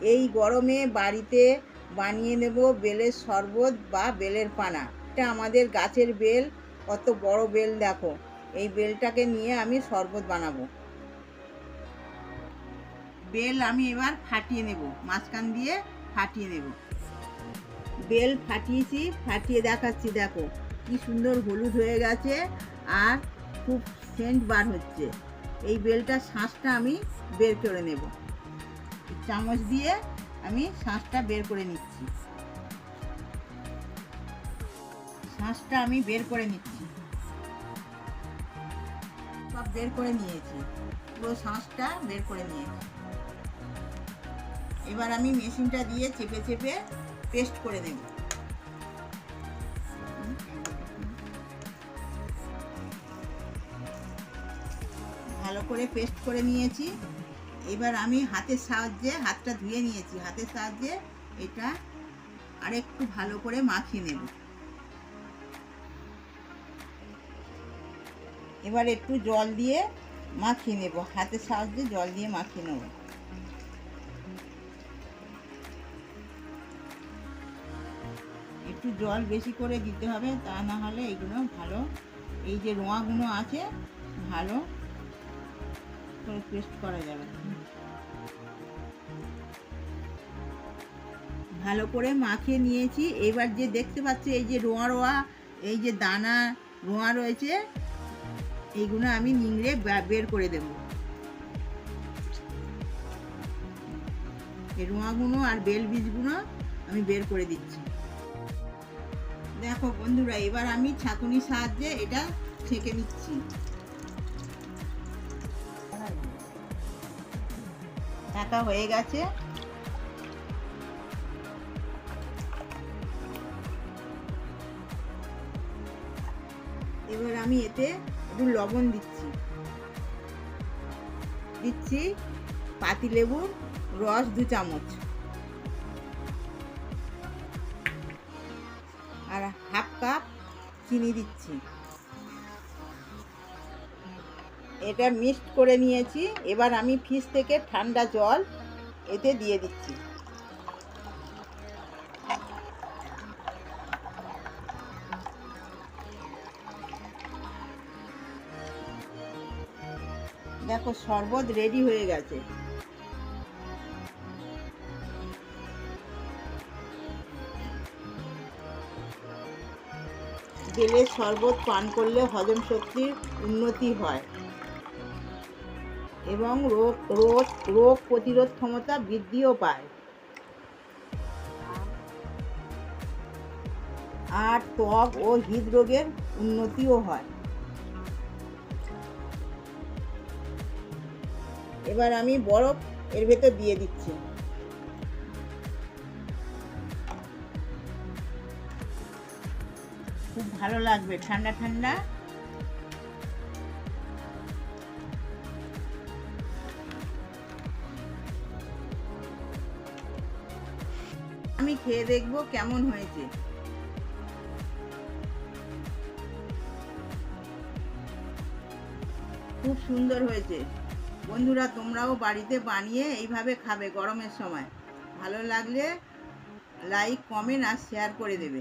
এই গরমে বাড়িতে বানিয়ে নেব বেলের শরবত বা বেলের পানা। এটা আমাদের গাছের বেল, কত বড় বেল দেখো। এই বেলটাকে নিয়ে আমি শরবত বানাবো। বেল আমি এবার ফাটিয়ে নেব, মাঝখান দিয়ে ফাটিয়ে নেব। বেল ফাটিয়েছি, ফাটিয়ে দেখাচ্ছি, দেখো। কি সুন্দর হলুদ হয়ে গেছে আর খুব সেন্ট বার হচ্ছে। এই বেলটার শাঁসটা আমি বের করে নেব। চামচ দিয়ে আমি শাঁসটা বের করে নিচ্ছি। শাঁসটা আমি বের করে নিচ্ছি। সব বের করে নিয়েছি। পুরো শাঁসটা বের করে নিয়েছি। এবার আমি মেশিনটা দিয়ে চেপে চেপে পেস্ট করে নেব ভালো করে পেস্ট করে নিয়েছি। এবার আমি হাতের সাহায্যে হাতটা ধুয়ে নিয়েছি। হাতের সাহায্যে এটা আরেকটু ভালো করে মাখিয়ে নেব। এবার একটু জল দিয়ে মাখিয়ে নেব। হাতের সাহায্যে জল দিয়ে মাখিয়ে নেব। একটু জল বেশি করে দিতে হবে, তা না হলে এগুলো ভালো, এই যে রোঁয়াগুলো আছে, ভালো করে পেস্ট করা যাবে। ভালো করে মাখিয়ে নিয়েছি। এবার যে দেখতে পাচ্ছি, এই যে রোয়া রোয়া, এই যে দানা রোয়া রয়েছে, এইগুলো আমি নিংড়ে বের করে দেব। এই রোঁয়াগুলো আর বেল বীজগুলো আমি বের করে দিচ্ছি। দেখো বন্ধুরা, এবার আমি ছাঁকুনির সাহায্যে এটা ছেঁকে নিচ্ছি। ঢাকা হয়ে গেছে। এবার আমি এতে একটু লবণ দিচ্ছি। দিচ্ছি পাতিলেবুর রস দু চামচ। আর হাফ কাপ চিনি দিচ্ছি। এটা মিক্সড করে নিয়েছি। এবার আমি ফ্রিজ থেকে ঠান্ডা জল এতে দিয়ে দিচ্ছি। দেখো, শরবত রেডি হয়ে গেছে। বেলের শরবত পান করলে হজম শক্তির উন্নতি হয়। এবং রোগ রোগ রোগ প্রতিরোধ ক্ষমতা বৃদ্ধিও পায়। আর ত্বক ও হৃদরোগের উন্নতিও হয়। এবার আমি বরফ এর ভেতর দিয়ে দিচ্ছি। খুব ভালো লাগবে, ঠান্ডা ঠান্ডা। আমি খেয়ে দেখব কেমন হয়েছে। খুব সুন্দর হয়েছে। বন্ধুরা, তোমরাও বাড়িতে বানিয়ে এইভাবে খাবে গরমের সময়। ভালো লাগলে লাইক কমেন্ট আর শেয়ার করে দেবে।